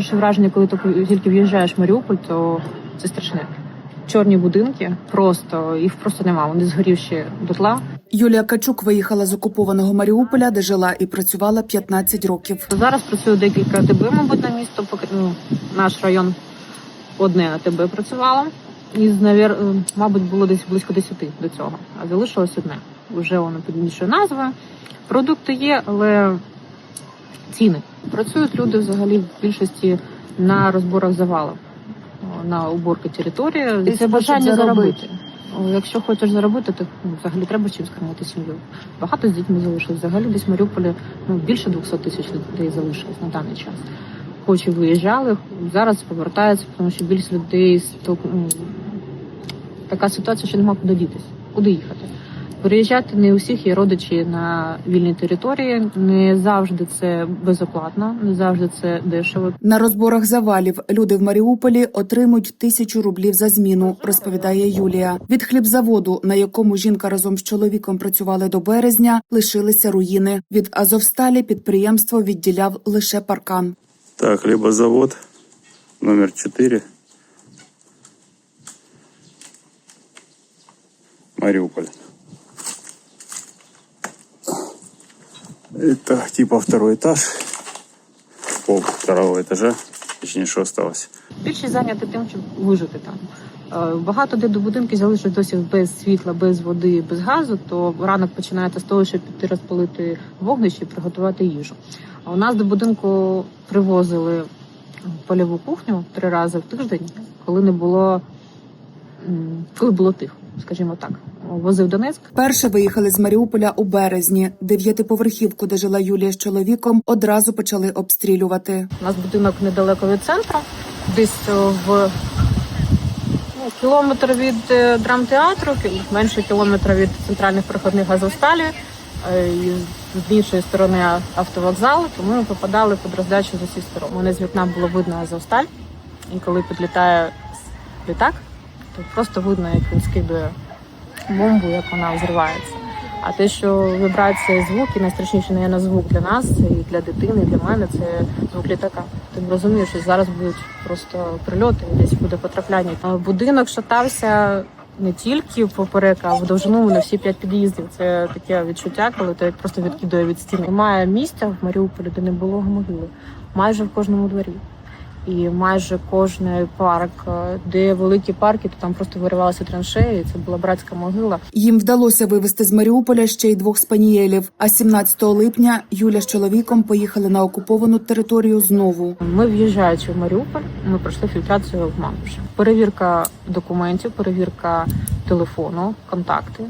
перше враження, коли ти тільки в'їжджаєш в Маріуполь, то це страшне. Чорні будинки, просто їх просто нема. Вони згорівші дотла. Юлія Качук виїхала з окупованого Маріуполя, де жила і працювала 15 років. Зараз працює декілька АТБ, мабуть, на місто. поки, ну, наш район одне АТБ працювало. І, навер... е, мабуть, було десь близько 10 до цього. А залишилось одне. Вже воно під іншою назвою. Продукти є, але ціни. Працюють люди взагалі в більшості на розборах завалів, на уборки території. І це бажання заробити. Якщо хочеш заробити, то ну, взагалі треба чим скормити сім'ю. Багато з дітьми залишилось. Взагалі десь в Маріуполі ну, більше 200 тисяч людей залишилось на даний час. Хоч і виїжджали, зараз повертаються, тому що більше людей м, така ситуація, що нема куди дітись, куди їхати. Переїжджати не у всіх є родичі на вільній території. Не завжди це безоплатно, не завжди це дешево. На розборах завалів люди в Маріуполі отримують тисячу рублів за зміну, розповідає Юлія. Від хлібзаводу, на якому жінка разом з чоловіком працювали до березня, лишилися руїни. Від Азовсталі підприємство відділяв лише паркан. Так, хлебозавод номер 4. Мариуполь. Это типа второй этаж. Пол второго этажа. Точнее, что осталось. Більшість зайняті тим, щоб вижити там. Е, Багато де до будинків залишилось досі без світла, без води, без газу, то ранок починається з того, щоб піти розпалити вогнище і приготувати їжу. А у нас до будинку привозили польову кухню три рази в тиждень, коли не було м, коли було тихо, скажімо так. Возив Донецьк, Перше виїхали з Маріуполя у березні. Дев'ятиповерхівку, де жила Юлія з чоловіком, одразу почали обстрілювати. У нас будинок недалеко від центру, десь е, в ну, кілометр від е, драмтеатру, менше кілометра від центральних проходних газосталі, е, і з іншої сторони а- автовокзал, тому ми попадали під роздачу з усіх сторон. Мене з вікна було видно Азовсталь, і коли підлітає літак, то просто видно, як він скидує бомбу, як вона взривається. А те, що вібрація звуки, найстрашніше не на звук для нас, і для дитини, і для мене це звук літака. Ти розумієш, що зараз будуть просто прильоти, і десь буде потрапляння. Будинок шатався не тільки поперек, а в довжину на всі п'ять під'їздів. Це таке відчуття, коли тебе просто відкидує від стіни. Немає місця в Маріуполі, де не було могили. Майже в кожному дворі. І майже кожний парк, е, де великі парки, то там просто виривалися траншеї. Це була братська могила. Їм вдалося вивезти з Маріуполя ще й двох спанієлів. А 17 липня Юля з чоловіком поїхали на окуповану територію знову. Ми в'їжджаючи в Маріуполь, ми пройшли фільтрацію в Мамуші. Перевірка документів, перевірка телефону, контакти,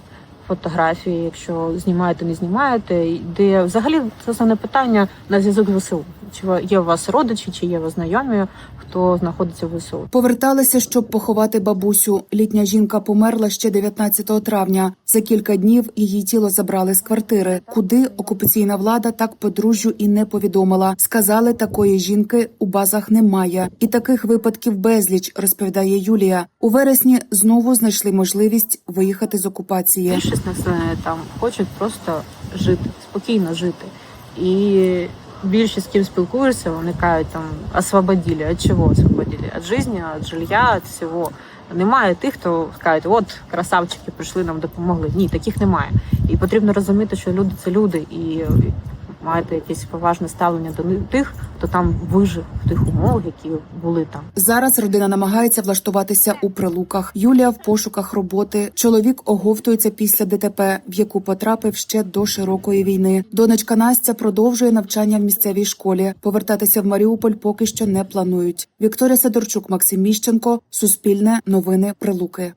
фотографії, якщо знімаєте, не знімаєте. Де взагалі це основне питання на зв'язок з ВСУ. Чи є у вас родичі, чи є у вас знайомі, хто знаходиться в ВСУ? Поверталися, щоб поховати бабусю. Літня жінка померла ще 19 травня. За кілька днів її тіло забрали з квартири, куди окупаційна влада так подружжю і не повідомила. Сказали, такої жінки у базах немає, і таких випадків безліч, розповідає Юлія. У вересні знову знайшли можливість виїхати з окупації. Більшість населення там хочуть просто жити, спокійно жити. І більшість з ким спілкуєшся, вони кажуть там освободили. От чого освободили? От життя, від жилья, від всього. Немає тих, хто кажуть, от красавчики прийшли, нам допомогли. Ні, таких немає. І потрібно розуміти, що люди це люди, і маєте якесь поважне ставлення до тих, хто там вижив тих умовах, які були там. Зараз родина намагається влаштуватися у прилуках. Юлія в пошуках роботи. Чоловік оговтується після ДТП, в яку потрапив ще до широкої війни. Донечка Настя продовжує навчання в місцевій школі. Повертатися в Маріуполь поки що не планують. Вікторія Сидорчук, Максим Міщенко, Суспільне, Новини Прилуки.